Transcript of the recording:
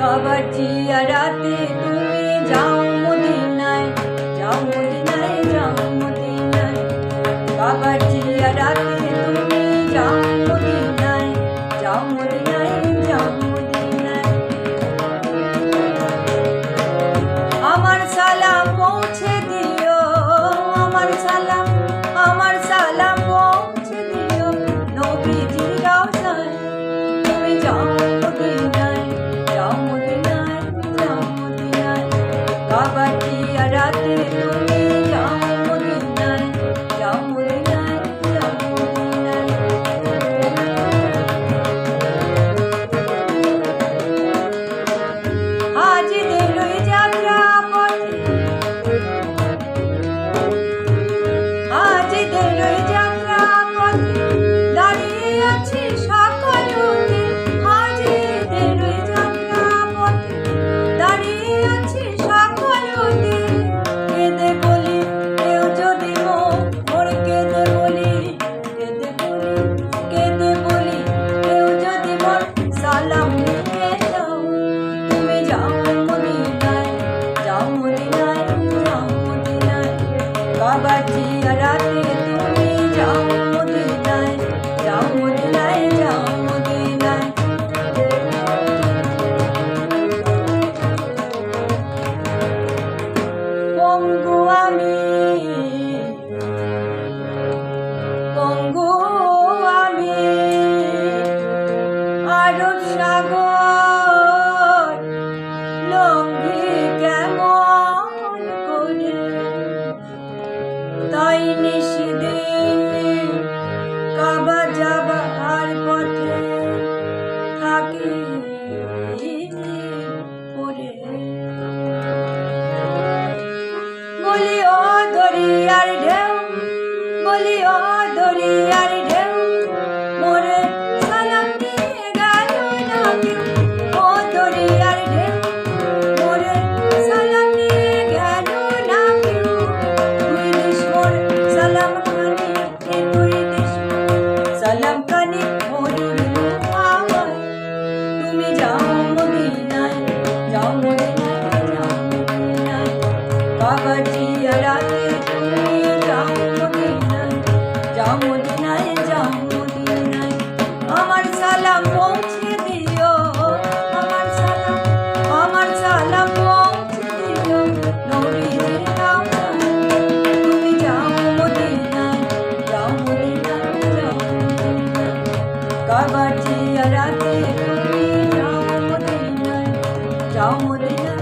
कवची राती तुम्हें जाओ। বাবা রাতে তুমি যাও মদিনায় যাও মদিনায় যাও মদিনায়। পঙ্গু আমি পঙ্গু আমি, আরব সাগর doli, ó, doli, মদিনায় যাও মদিনায় আমার সালাম পৌঁছে দিও, আমার সালাম আমার সালাম পৌঁছে দিও। নবীজির নাম তুমি যাও মদিনায় যাও মদিনায় যাও মদিনায় কাবার জিয়ারাতে তুমি যাও মদিনায় যাও মদিনায়